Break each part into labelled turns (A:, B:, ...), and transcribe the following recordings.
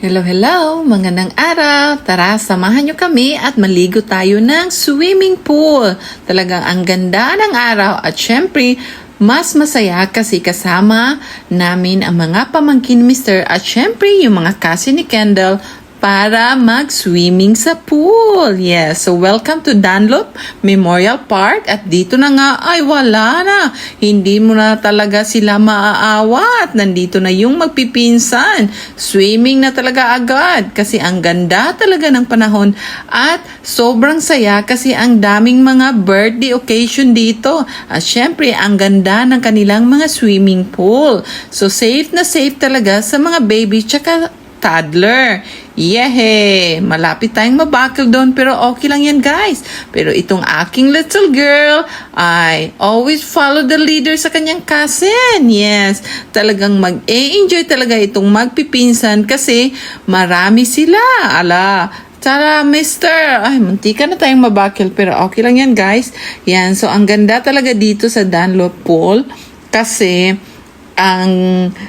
A: Hello, hello! Magandang araw! Tara, samahan nyo kami at maligo tayo ng swimming pool. Talagang ang ganda ng araw at syempre, mas masaya kasi kasama namin ang mga pamangkin Mr. at syempre yung mga kasi ni Kendall para mag-swimming sa pool. Yes, so welcome to Dunlop Memorial Park at dito na nga ay wala na. Hindi mo na talaga sila maaawat. Nandito na yung magpipinsan. Swimming na talaga agad kasi ang ganda talaga ng panahon at sobrang saya kasi ang daming mga birthday occasion dito. At syempre, ang ganda ng kanilang mga swimming pool. So safe na safe talaga sa mga baby tsaka toddler. Yehe! Malapit tayong mabakal doon pero okay lang yan guys. Pero itong aking little girl ay always follow the leader sa kanyang cousin. Yes, talagang mag-enjoy talaga itong magpipinsan kasi marami sila. Ala, Tara, mister! Ay, muntika na tayong mabakil pero okay lang yan guys. Yan, so ang ganda talaga dito sa Dunlop Pool kasi ang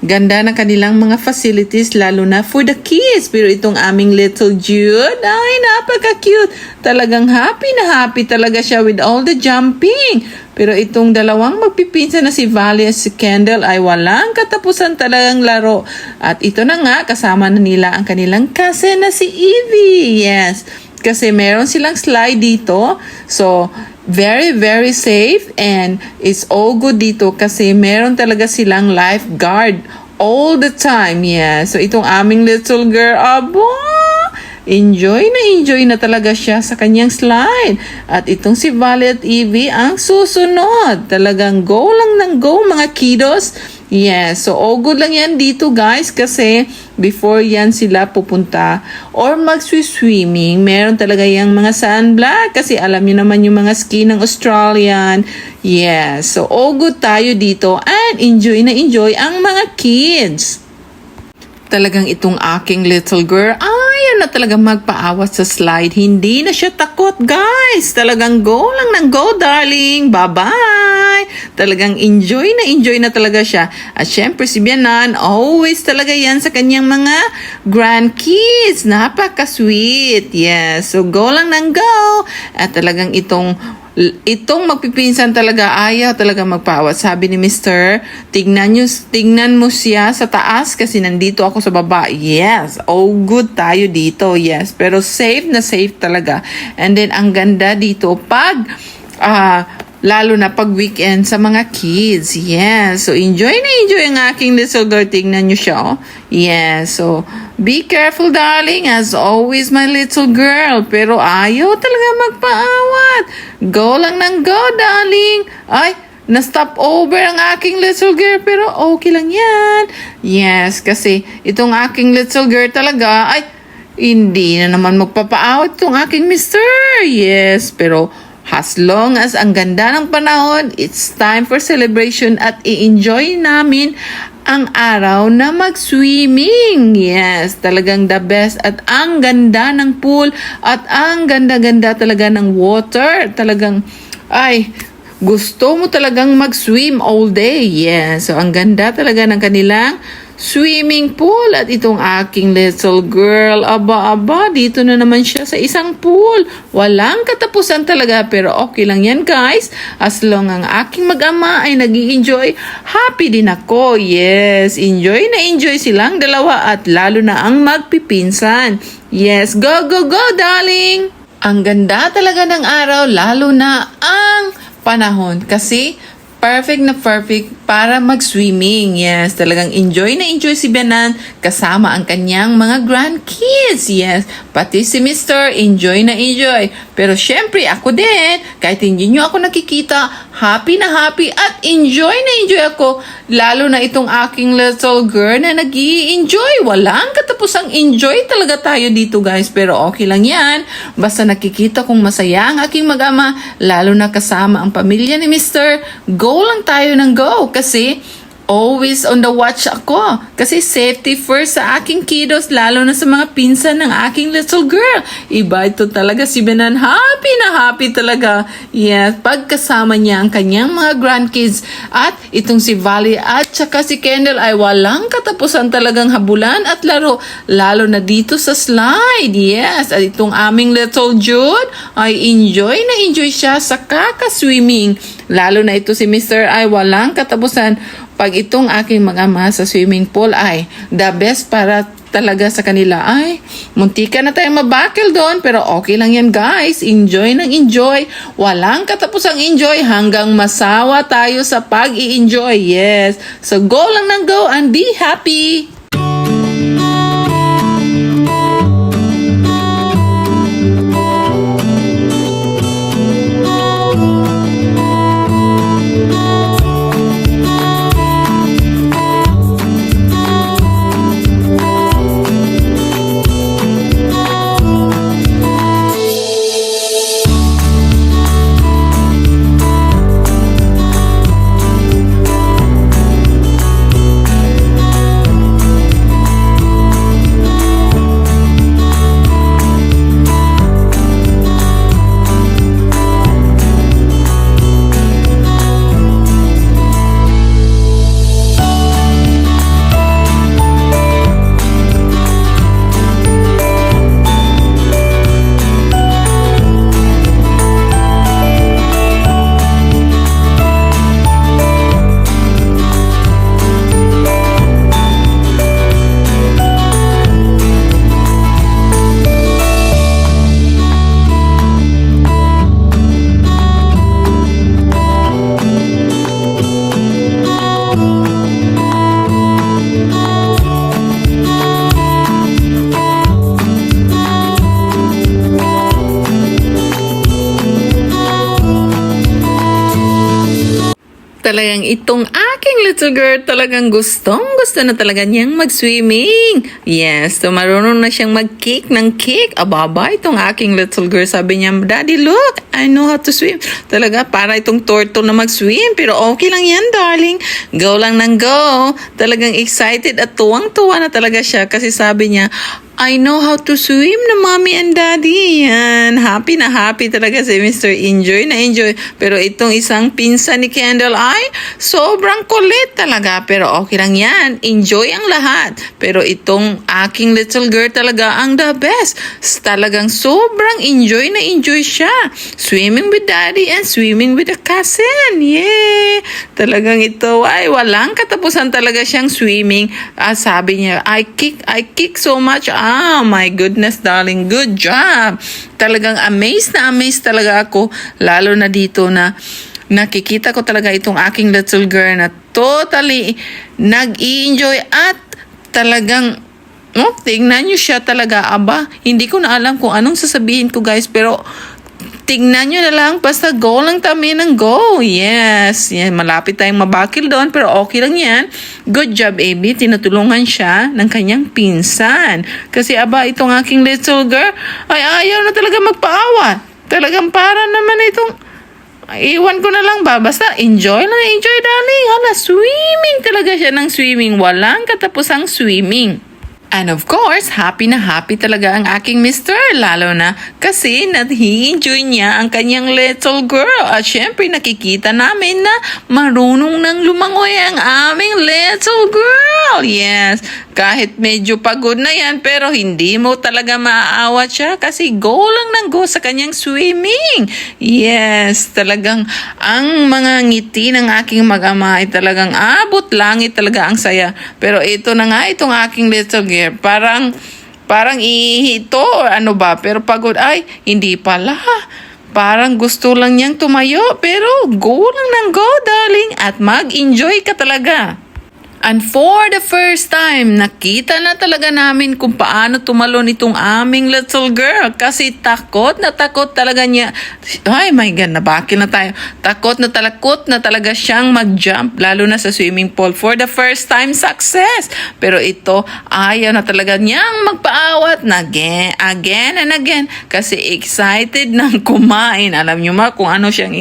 A: ganda ng kanilang mga facilities lalo na for the kids. Pero itong aming little Jude, ay napaka-cute. Talagang happy na happy talaga siya with all the jumping. Pero itong dalawang magpipinsa na si Valley at si Kendall ay walang katapusan talagang laro. At ito na nga, kasama na nila ang kanilang cousin na si Evie. Yes, kasi meron silang slide dito. So, very very safe and it's all good dito kasi meron talaga silang lifeguard all the time. Yeah. So itong aming little girl, abo, enjoy na enjoy na talaga siya sa kanyang slide. At itong si Violet Evie ang susunod. Talagang go lang ng go mga kiddos. Yes, so all good lang yan dito guys kasi before yan sila pupunta or mag-swimming, meron talaga yung mga sunblock kasi alam niyo naman yung mga skin ng Australian. Yes, so all good tayo dito and enjoy na enjoy ang mga kids talagang itong aking little girl, ayaw na talagang magpaawat sa slide. Hindi na siya takot, guys. Talagang go lang ng go, darling. Bye-bye. Talagang enjoy na enjoy na talaga siya. At syempre si Bianan, always talaga yan sa kanyang mga grandkids. Napaka-sweet. Yes. So, go lang ng go. At talagang itong itong magpipinsan talaga ayaw talaga magpawat. Sabi ni Mr. Tignan, nyo, tignan mo siya sa taas kasi nandito ako sa baba. Yes, oh good tayo dito. Yes, pero safe na safe talaga. And then ang ganda dito pag ah lalo na pag weekend sa mga kids. Yes. So, enjoy na enjoy ang aking little girl. Tingnan nyo siya, oh. Yes. So, be careful, darling. As always, my little girl. Pero ayaw talaga magpaawat. Go lang ng go, darling. Ay, na-stop over ang aking little girl. Pero okay lang yan. Yes, kasi itong aking little girl talaga, ay, hindi na naman magpapaawat itong aking mister. Yes, pero As long as ang ganda ng panahon, it's time for celebration at i-enjoy namin ang araw na mag-swimming. Yes, talagang the best at ang ganda ng pool at ang ganda-ganda talaga ng water. Talagang, ay, gusto mo talagang mag-swim all day. Yes, so ang ganda talaga ng kanilang swimming pool at itong aking little girl, aba-aba, dito na naman siya sa isang pool. Walang katapusan talaga pero okay lang yan guys. As long ang aking mag-ama ay nag enjoy happy din ako. Yes, enjoy na enjoy silang dalawa at lalo na ang magpipinsan. Yes, go, go, go, darling! Ang ganda talaga ng araw, lalo na ang panahon kasi perfect na perfect para mag-swimming. Yes, talagang enjoy na enjoy si Benan kasama ang kanyang mga grandkids. Yes, pati si Mr. enjoy na enjoy. Pero syempre ako din, kahit hindi nyo ako nakikita, happy na happy at enjoy na enjoy ako. Lalo na itong aking little girl na nag enjoy Walang katapusang enjoy talaga tayo dito guys. Pero okay lang yan. Basta nakikita kong masaya ang aking mag-ama, lalo na kasama ang pamilya ni Mr. Go lang tayo ng go kasi always on the watch ako. Kasi safety first sa aking kiddos, lalo na sa mga pinsan ng aking little girl. Iba ito talaga si Benan. Happy na happy talaga. Yes, pagkasama niya ang kanyang mga grandkids. At itong si Valley at saka si Kendall ay walang katapusan talagang habulan at laro. Lalo na dito sa slide. Yes, at itong aming little Jude ay enjoy na enjoy siya sa kaka-swimming. Lalo na ito si Mr. ay walang katapusan pag itong aking mag-ama sa swimming pool ay the best para talaga sa kanila. Ay muntika na tayong mabakil doon pero okay lang yan guys. Enjoy ng enjoy. Walang katapusang enjoy hanggang masawa tayo sa pag-i-enjoy. Yes. So go lang ng go and be happy Talagang itong aking little girl talagang gustong gusto na talaga niyang mag-swimming. Yes, so marunong na siyang mag-kick ng kick. Ababa, itong aking little girl sabi niya, Daddy, look, I know how to swim. Talaga, para itong turtle na mag-swim. Pero okay lang yan, darling. Go lang ng go. Talagang excited at tuwang-tuwa na talaga siya kasi sabi niya, I know how to swim na mommy and daddy. Yan. Happy na happy talaga si Mr. Enjoy na enjoy. Pero itong isang pinsan ni Kendall ay sobrang kulit talaga. Pero okay lang yan. Enjoy ang lahat. Pero itong aking little girl talaga ang the best. Talagang sobrang enjoy na enjoy siya. Swimming with daddy and swimming with a cousin. Yay! Talagang ito ay walang katapusan talaga siyang swimming. Ah, sabi niya, I kick, I kick so much. Ah, my goodness, darling. Good job. Talagang amazed na amazed talaga ako. Lalo na dito na nakikita ko talaga itong aking little girl na totally nag-enjoy at talagang Oh, tingnan nyo siya talaga, aba. Hindi ko na alam kung anong sasabihin ko, guys. Pero, tingnan nyo na lang. Basta go lang kami ng go. Yes. Yan, malapit tayong mabakil doon. Pero okay lang yan. Good job, AB. Tinutulungan siya ng kanyang pinsan. Kasi, aba, itong aking little girl, ay ayaw na talaga magpaawa. Talagang para naman itong Iwan ko na lang ba? Basta enjoy lang, enjoy darling. Hala, swimming talaga siya ng swimming. Walang katapusang swimming. And of course, happy na happy talaga ang aking mister. Lalo na kasi nag-enjoy niya ang kanyang little girl. At syempre, nakikita namin na marunong nang lumangoy ang aming little girl. Yes, kahit medyo pagod na yan, pero hindi mo talaga maaawat siya kasi go lang ng go sa kanyang swimming. Yes, talagang ang mga ngiti ng aking mag-ama ay talagang abot langit talaga ang saya. Pero ito na nga, itong aking little girl, parang, parang ihito or ano ba, pero pagod, ay, hindi pala. Parang gusto lang niyang tumayo, pero go lang ng go, darling, at mag-enjoy ka talaga. And for the first time, nakita na talaga namin kung paano tumalon itong aming little girl. Kasi takot na takot talaga niya. Ay my God, nabakil na tayo. Takot na talakot na talaga siyang mag-jump, lalo na sa swimming pool. For the first time, success. Pero ito, ayaw na talaga niyang magpaawat na again, again and again. Kasi excited nang kumain. Alam niyo ma kung ano siyang...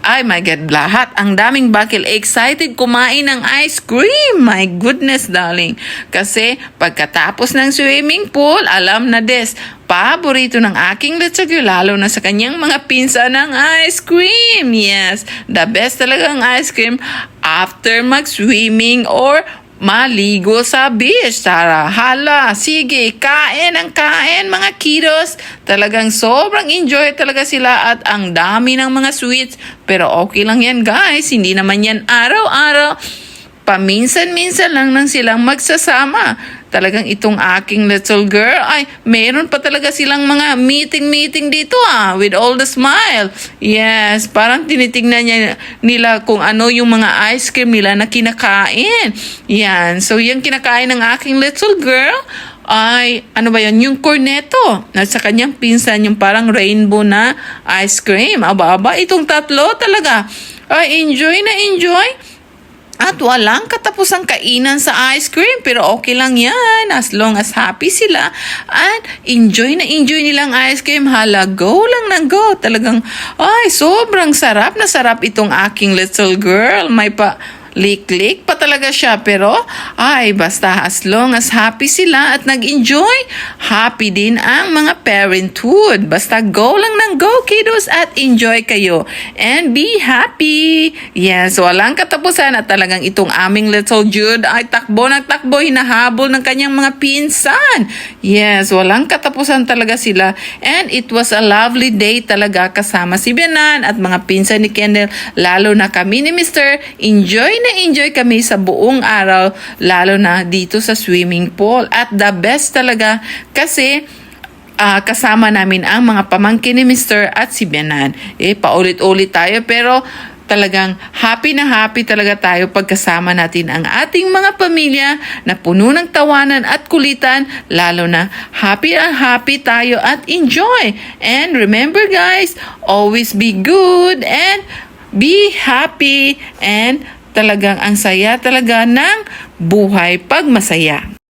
A: Ay my God, lahat. Ang daming bakil. Excited kumain ng ice cream. My goodness, darling. Kasi pagkatapos ng swimming pool, alam na des, paborito ng aking girl, lalo na sa kanyang mga pinsa ng ice cream. Yes, the best talaga ang ice cream after mag-swimming or maligo sa beach. Tara, hala, sige, kain ang kain mga kiddos. Talagang sobrang enjoy talaga sila at ang dami ng mga sweets. Pero okay lang yan guys, hindi naman yan araw-araw paminsan-minsan lang nang silang magsasama. Talagang itong aking little girl, ay, meron pa talaga silang mga meeting-meeting dito ah, with all the smile. Yes, parang tinitingnan niya nila kung ano yung mga ice cream nila na kinakain. Yan, so yung kinakain ng aking little girl, ay, ano ba yan, yung cornetto. At sa kanyang pinsan, yung parang rainbow na ice cream. Aba-aba, itong tatlo talaga. Ay, enjoy na enjoy. At walang katapusang kainan sa ice cream. Pero okay lang yan. As long as happy sila. At enjoy na enjoy nilang ice cream. Hala, go lang ng go. Talagang, ay, sobrang sarap na sarap itong aking little girl. May pa, lik-lik pa talaga siya. Pero, ay, basta as long as happy sila at nag-enjoy, happy din ang mga parenthood. Basta go lang ng go, kiddos, at enjoy kayo. And be happy. Yes, walang katapusan at talagang itong aming little Jude ay takbo ng takbo, hinahabol ng kanyang mga pinsan. Yes, walang katapusan talaga sila. And it was a lovely day talaga kasama si Benan at mga pinsan ni Kendall, lalo na kami ni Mr. Enjoy na enjoy kami sa buong araw, lalo na dito sa swimming pool. At the best talaga kasi ah, kasama namin ang mga pamangkin ni Mr. at si Benan. Eh, paulit-ulit tayo pero talagang happy na happy talaga tayo pagkasama natin ang ating mga pamilya na puno ng tawanan at kulitan, lalo na happy and happy tayo at enjoy. And remember guys, always be good and be happy and talagang ang saya talaga ng buhay pag masaya.